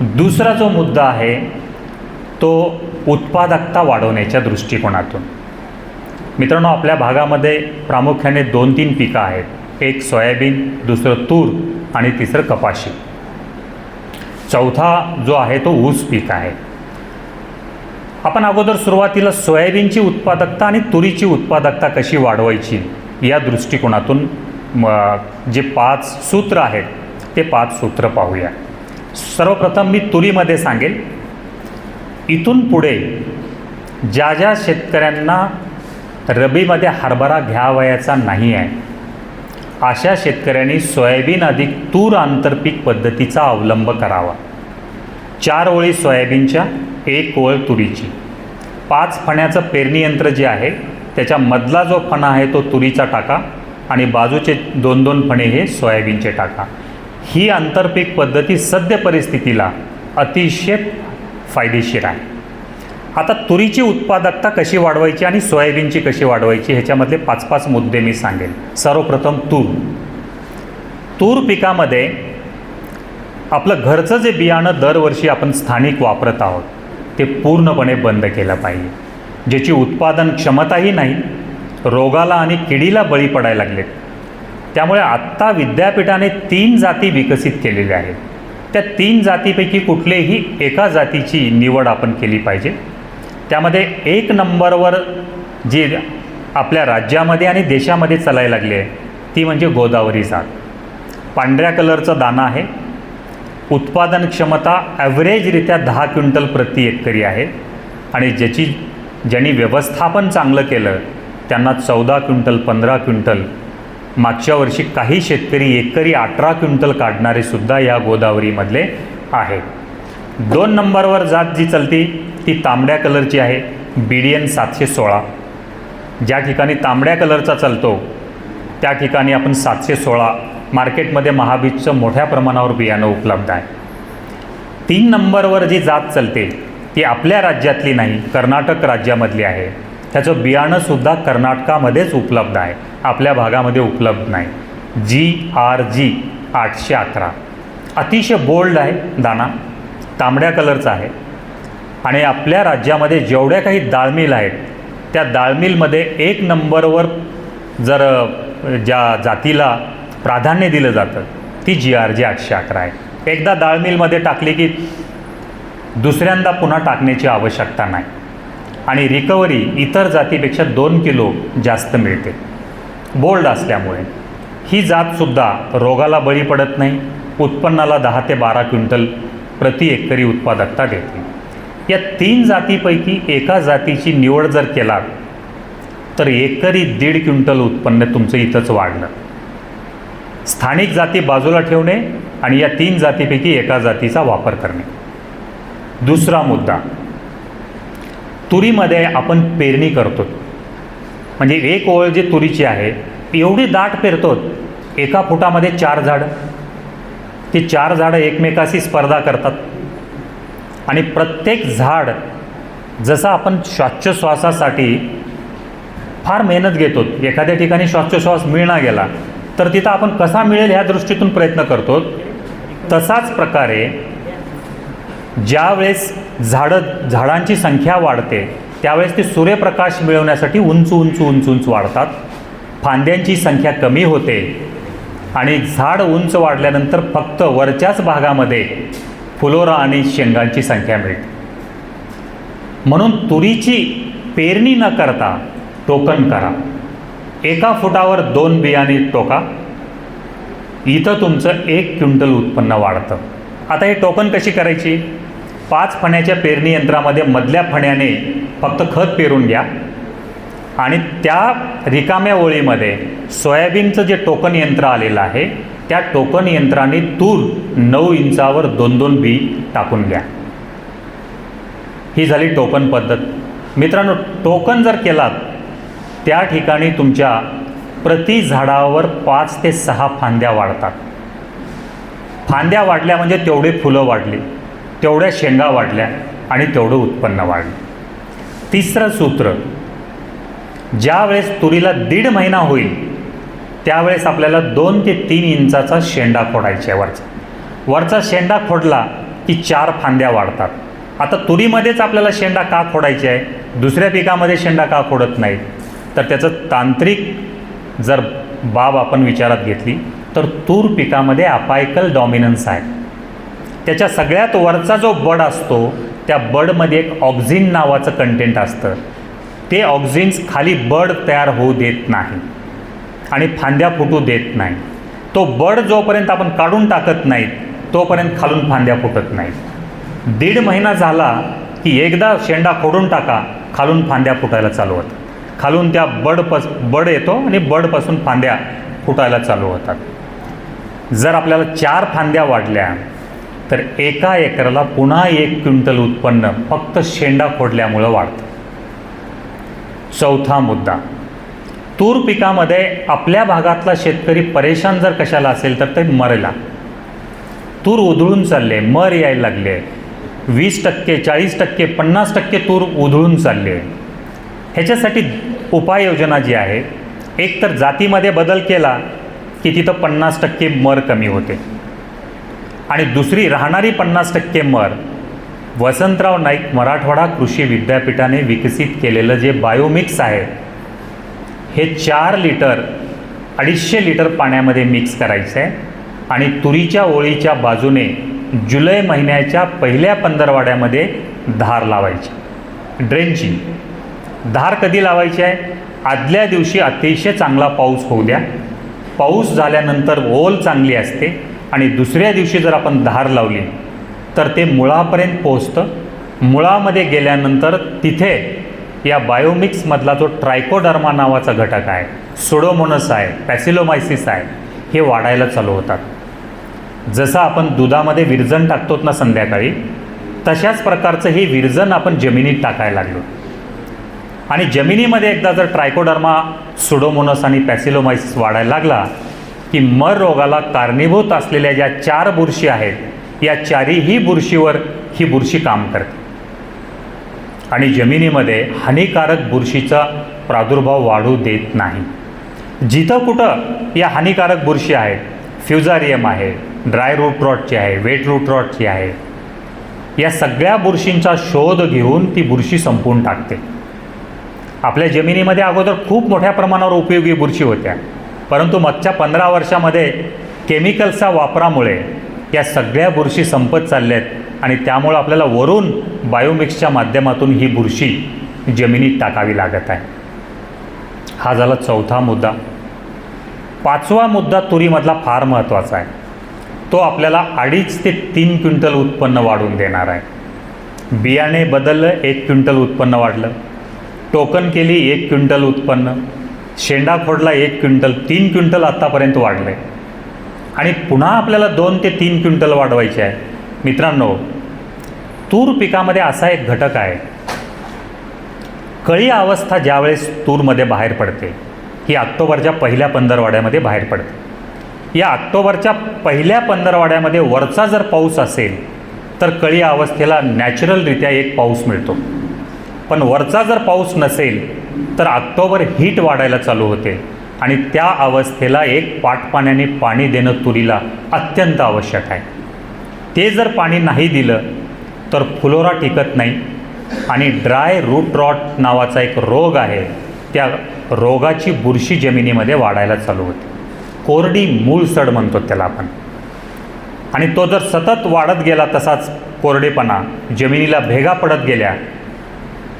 दुसरा जो मुद्दा आहे तो उत्पादकता वाढवण्याच्या दृष्टिकोनातून. मित्रांनो आपल्या भागामध्ये प्रामुख्याने दोन तीन पिकं आहेत. एक सोयाबीन दुसरं तूर आणि तिसरं कपाशी. चौथा जो आहे तो ऊस पीक आहे. आपण अगोदर सुरुवातीला सोयाबीनची उत्पादकता आणि तुरीची उत्पादकता कशी वाढवायची या दृष्टिकोनातून जे पाच सूत्र आहेत ते पाच सूत्र पाहूया. सर्वप्रथम मी तुरीमध्ये सांगेल. इथून पुढे ज्या ज्या शेतकऱ्यांना रबीमध्ये हरभरा घ्यावयाचा नाही आहे अशा शेतकऱ्यांनी सोयाबीन अधिक तूर आंतरपीक पद्धतीचा अवलंब करावा. चार ओळी सोयाबीनच्या एक ओळ तुरीची. पाच फण्याचं पेरणी यंत्र जे आहे त्याच्या मधला जो फणा आहे तो तुरीचा टाका आणि बाजूचे दोन दोन फणे हे सोयाबीनचे टाका. ही आंतरपीक पद्धती सद्य परिस्थितीला अतिशय फायदेशीर आहे. आता तुरीची उत्पादकता कशी वाढवायची आणि सोयाबीनची कशी वाढवायची ह्याच्यामधले पाच पाच मुद्दे मी सांगेन. सर्वप्रथम तूर. तूर पिकामध्ये आपलं घरचं जे बियाणं दरवर्षी आपण स्थानिक वापरत आहोत ते पूर्णपणे बंद केलं पाहिजे. ज्याची उत्पादन क्षमताही नाही रोगाला आणि किडीला बळी पडायला लागलेत. त्यामुळे आत्ता विद्यापीठाने तीन जाती विकसित केलेल्या आहेत. त्या तीन जातीपैकी कुठलेही एका जातीची निवड आपण केली पाहिजे. त्यामध्ये एक नंबरवर जी आपल्या राज्यामध्ये आणि देशामध्ये चालायला लागली आहे ती म्हणजे गोदावरी जात. पांढऱ्या कलरचं दाना आहे. उत्पादन क्षमता ॲव्हरेजरित्या दहा क्विंटल प्रति एकरी आहे. आणि ज्याची ज्यांनी व्यवस्थापन चांगलं केलं त्यांना चौदा क्विंटल पंधरा क्विंटल मागच्या वर्षी काही शेतकरी एकरी अठरा क्विंटल काढणारे सुद्धा या गोदावरीमधले आहेत. दोन नंबरवर जात जी चलती ती तांबड्या कलरची आहे बी डी एन सातशे सोळा. ज्या ठिकाणी तांबड्या कलरचा चालतो त्या ठिकाणी आपण सातशे सोळा मार्केटमध्ये महाबीजचं मोठ्या प्रमाणावर बियाणं उपलब्ध आहे. तीन नंबरवर जी जात चालते ती आपल्या राज्यातली नाही कर्नाटक राज्यामधली आहे. त्याचं बियाणंसुद्धा कर्नाटकामध्येच उपलब्ध आहे. आपल्या भागामध्ये उपलब्ध नाही. जी आर जी आठशे अकरा. अतिशय बोल्ड आहे दाना तांबड्या कलरचा आहे. आणि आपल्या राज्यामध्ये जेवढ्या काही दाळमिल आहेत त्या दाळमिलमध्ये एक नंबरवर जर ज्या जातीला प्राधान्य दिलं जातं ती जी आर जी आठशे अकरा आहे. एकदा डाळमिलमध्ये टाकली की दुसऱ्यांदा पुन्हा टाकण्याची आवश्यकता नाही. आणि रिकव्हरी इतर जातीपेक्षा दोन किलो जास्त मिळते. बोल्ड असल्यामुळे. ही जातसुद्धा रोगाला बळी पडत नाही. उत्पन्नाला दहा ते बारा क्विंटल प्रति एकरी उत्पादकता देते. या तीन जातीपैकी एका जातीची निवड जर केलात तर एकरी दीड क्विंटल उत्पन्न तुमचं इथंच वाढलं. स्थानिक जाती बाजूला ठेवणे आणि या तीन जातीपैकी एका जातीचा वापर करणे. दुसरा मुद्दा. तुरीमध्ये आपण पेरणी करतो म्हणजे एक ओळ जी तुरीची आहे एवढी दाट पेरतो एका फुटामध्ये चार झाडं. ती चार झाडं एकमेकाशी स्पर्धा करतात. आणि प्रत्येक झाड जसं आपण श्वासोच्छ्वासासाठी फार मेहनत घेतो एखाद्या ठिकाणी श्वासोच्छ्वास मिळणा गेला तर तिथं आपण कसा मिळेल ह्या दृष्टीतून प्रयत्न करतो तसाच प्रकारे ज्यावेळेस झाडं झाडांची संख्या वाढते त्यावेळेस ते सूर्यप्रकाश मिळवण्यासाठी उंच उंच उंच उंच वाढतात. फांद्यांची संख्या कमी होते आणि झाड उंच वाढल्यानंतर फक्त वरच्याच भागामध्ये फुलोरा आणि शेंगांची संख्या मिळते. म्हणून तुरीची पेरणी न करता टोकन करा. एका फुटावर दोन बियाणे टोका. इथं तुमचं एक क्विंटल उत्पन्न वाढतं. आता हे टोकन कशी करायची? पाच फण्याच्या पेरणी यंत्रामध्ये मधल्या फण्याने फक्त खत पेरून घ्या. आणि त्या रिकाम्या ओळीमध्ये सोयाबीनचं जे टोकन यंत्र आलेलं आहे त्या टोकन यंत्राने तूर नऊ इंचावर दोन दोन बी टाकून घ्या. ही झाली टोकन पद्धत. मित्रांनो टोकन जर केलात त्या ठिकाणी तुमच्या प्रति झाडावर पाच ते सहा फांद्या वाढतात. फांद्या वाढल्या म्हणजे तेवढे फुलं वाढली. तेवढ्या शेंगा वाढल्या आणि तेवढं उत्पन्न वाढलं. तिसरं सूत्र ज्यावेळेस तुरीला दीड महिना होईल त्यावेळेस आपल्याला दोन ते तीन इंचाचा शेंडा फोडायचा आहे वरचा. वरचा शेंडा फोडला की चार फांद्या वाढतात. आता तुरीमध्येच आपल्याला शेंडा का खोडायची आहे? दुसऱ्या पिकामध्ये शेंडा का खोडत नाहीत तर त्याचं तांत्रिक जर बाब आपण विचारात घेतली तर तूर पिकामध्ये अपायकल डॉमिनन्स आहे. त्याच्या सगळ्यात वरचा जो बड असतो त्या बडमध्ये एक ऑक्झिन नावाचं कंटेंट असतं. ते ऑक्झिन्स खाली बड तयार होऊ देत नाही आणि फांद्या फुटू देत नाही. तो बड जोपर्यंत आपण काढून टाकत नाहीत तोपर्यंत खालून फांद्या फुटत नाहीत. दीड महिना झाला की एकदा शेंडा खोडून टाका खालून फांद्या फुटायला चालू होतात. खालून त्या बडपस बड येतो आणि बडपासून फांद्या फुटायला चालू होतात. जर आपल्याला चार फांद्या वाढल्या तर एका एकराला पुन्हा एक क्विंटल उत्पन्न फक्त शेंडा फोडल्यामुळं वाढतं. चौथा मुद्दा. तूर पिकामध्ये आपल्या भागातला शेतकरी परेशान जर कशाला असेल तर ते मरेला. तूर उधळून चालले मर यायला लागले. वीस टक्के चाळीस टक्के पन्नास टक्के तूर उधळून चालले. ह्याच्यासाठी उपाययोजना जी आहे एक तर जातीमध्ये बदल केला की तिथं पन्नास टक्के मर कमी होते. आणि दुसरी राहणारी पन्नास टक्के मर. वसंतराव नाईक मराठवाडा कृषी विद्यापीठाने विकसित केलेलं जे बायोमिक्स आहे हे चार लिटर अडीचशे लिटर पाण्यामध्ये मिक्स करायचं आहे आणि तुरीच्या ओळीच्या बाजूने जुलै महिन्याच्या पहिल्या पंधरवाड्यामध्ये धार लावायची. ड्रेनची. धार कधी लावायची आहे? आदल्या दिवशी अतिशय चांगला पाऊस होऊ द्या. पाऊस झाल्यानंतर ओल चांगली असते. आणि दुसऱ्या दिवशी जर आपण धार लावली तर ते मुळापर्यंत पोचतं मुळामध्ये गेल्यानंतर तिथे या बायोमिक्समधला जो ट्रायकोडर्मा नावाचा घटक आहे सुडोमोनस आहे पॅसिलोमायसिस आहे हे वाढायला चालू होतात. जसं आपण दुधामध्ये विरजन टाकतोत ना संध्याकाळी तशाच प्रकारचं हे विरजन आपण जमिनीत टाकायला लागलो. आणि जमिनीमध्ये एकदा जर ट्रायकोडर्मा सुडोमोनस आणि पॅसिलोमायसिस वाढायला लागला की मर रोगाला कारणीभूत असलेल्या ज्या चार बुरशी आहेत या चारीही बुरशीवर ही बुरशी काम करते. आणि जमिनीमध्ये हानिकारक बुरशीचा प्रादुर्भाव वाढू देत नाही. जिथं कुठं या हानिकारक बुरशी आहेत फ्युजारियम आहे ड्राय रूट रॉटची आहे वेट रूट रॉटची आहे या सगळ्या बुरशींचा शोध घेऊन ती बुरशी संपवून टाकते. आपल्या जमिनीमध्ये अगोदर खूप मोठ्या प्रमाणावर उपयोगी बुरशी होत्या. परंतु मागच्या पंधरा वर्षामध्ये केमिकल्सच्या वापरामुळे या सगळ्या बुरशी संपत चालल्या आहेत आणि त्यामुळं आपल्याला वरून बायोमिक्सच्या माध्यमातून ही बुरशी जमिनीत टाकावी लागत आहे. हा झाला चौथा मुद्दा. पाचवा मुद्दा तुरीमधला फार महत्त्वाचा आहे. तो आपल्याला अडीच ते तीन क्विंटल उत्पन्न वाढवून देणार आहे. बियाणे बदललं एक क्विंटल उत्पन्न वाढलं. टोकन केली एक क्विंटल उत्पन्न. शेंडा फोडला एक क्विंटल तीन क्विंटल आत्तापर्यंत वाढलं. आहे आणि पुन्हा आपल्याला दोन ते तीन क्विंटल वाढवायचे आहे. मित्रांनो तूर पिकामध्ये असा एक घटक आहे. कळी अवस्था ज्यावेळेस तूरमध्ये बाहेर पडते ही ऑक्टोबरच्या पहिल्या पंधरवाड्यामध्ये बाहेर पडते. या ऑक्टोबरच्या पहिल्या पंधरवाड्यामध्ये वरचा जर पाऊस असेल तर कळी अवस्थेला नॅचरलरित्या एक पाऊस मिळतो. पण वरचा जर पाऊस नसेल तर ऑक्टोबर हीट वाढायला चालू होते. आणि त्या अवस्थेला एक पाटपाण्याने पाणी देणं तुरीला अत्यंत आवश्यक आहे. ते जर पाणी नाही दिलं तर फुलोरा टिकत नाही. आणि ड्राय रूट रॉट नावाचा एक रोग आहे त्या रोगाची बुरशी जमिनीमध्ये वाढायला चालू होते. कोरडी मूळसड म्हणतो त्याला आपण. आणि तो जर सतत वाढत गेला तसाच कोरडेपणा जमिनीला भेगा पडत गेल्या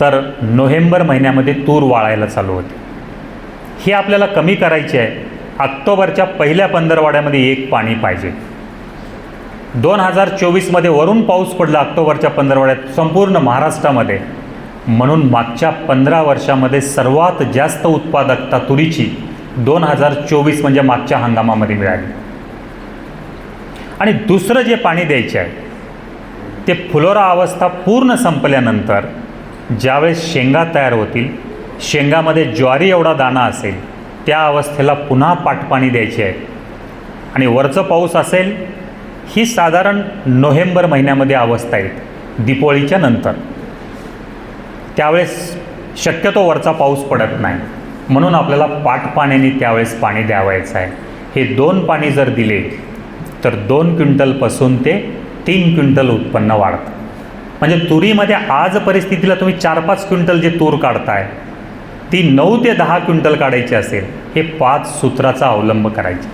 तर नोव्हेंबर महिन्यामध्ये तूर वाळायला चालू होते. हे आपल्याला कमी करायची आहे. ऑक्टोबरच्या पहिल्या पंधरवाड्यामध्ये एक पाणी पाहिजे. दोन हजार चोवीसमध्ये वरून पाऊस पडला ऑक्टोबरच्या पंधरवाड्यात संपूर्ण महाराष्ट्रामध्ये. म्हणून मागच्या पंधरा वर्षामध्ये सर्वात जास्त उत्पादकता तुरीची दोन हजार चोवीस म्हणजे मागच्या हंगामामध्ये मिळाली. आणि दुसरं जे पाणी द्यायचे आहे ते फुलोरा अवस्था पूर्ण संपल्यानंतर ज्यावेळेस शेंगा तयार होतील शेंगामध्ये ज्वारी एवढा दाणा असेल त्या अवस्थेला पुन्हा पाटपाणी द्यायचे आहे. आणि वरचं पाऊस असेल ही साधारण नोव्हेंबर महिन्यामध्ये अवस्था येते दिपोळीच्या नंतर. त्यावेळेस शक्यतो वरचा पाऊस पडत नाही. म्हणून आपल्याला पाटपाण्याने त्यावेळेस पाणी द्यावायचं आहे. हे दोन पाणी जर दिले तर दोन क्विंटलपासून ते तीन क्विंटल उत्पन्न वाढतं. म्हणजे तुरीमध्ये आज परिस्थितीला तुम्ही चार पाच क्विंटल जे तूर काढताय ती नऊ ते दहा क्विंटल काढायची असेल हे पाच सूत्राचा अवलंब करायचे.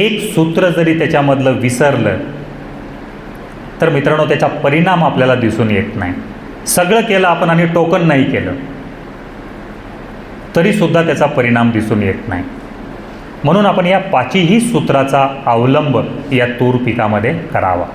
एक सूत्र जरी त्याच्यामधलं विसरलं तर मित्रांनो त्याचा परिणाम आपल्याला दिसून येत नाही. सगळं केलं आपण आणि टोकन नाही केलं तरीसुद्धा त्याचा परिणाम दिसून येत नाही. म्हणून आपण या पाचीही सूत्राचा अवलंब या तूर पिकामध्ये करावा.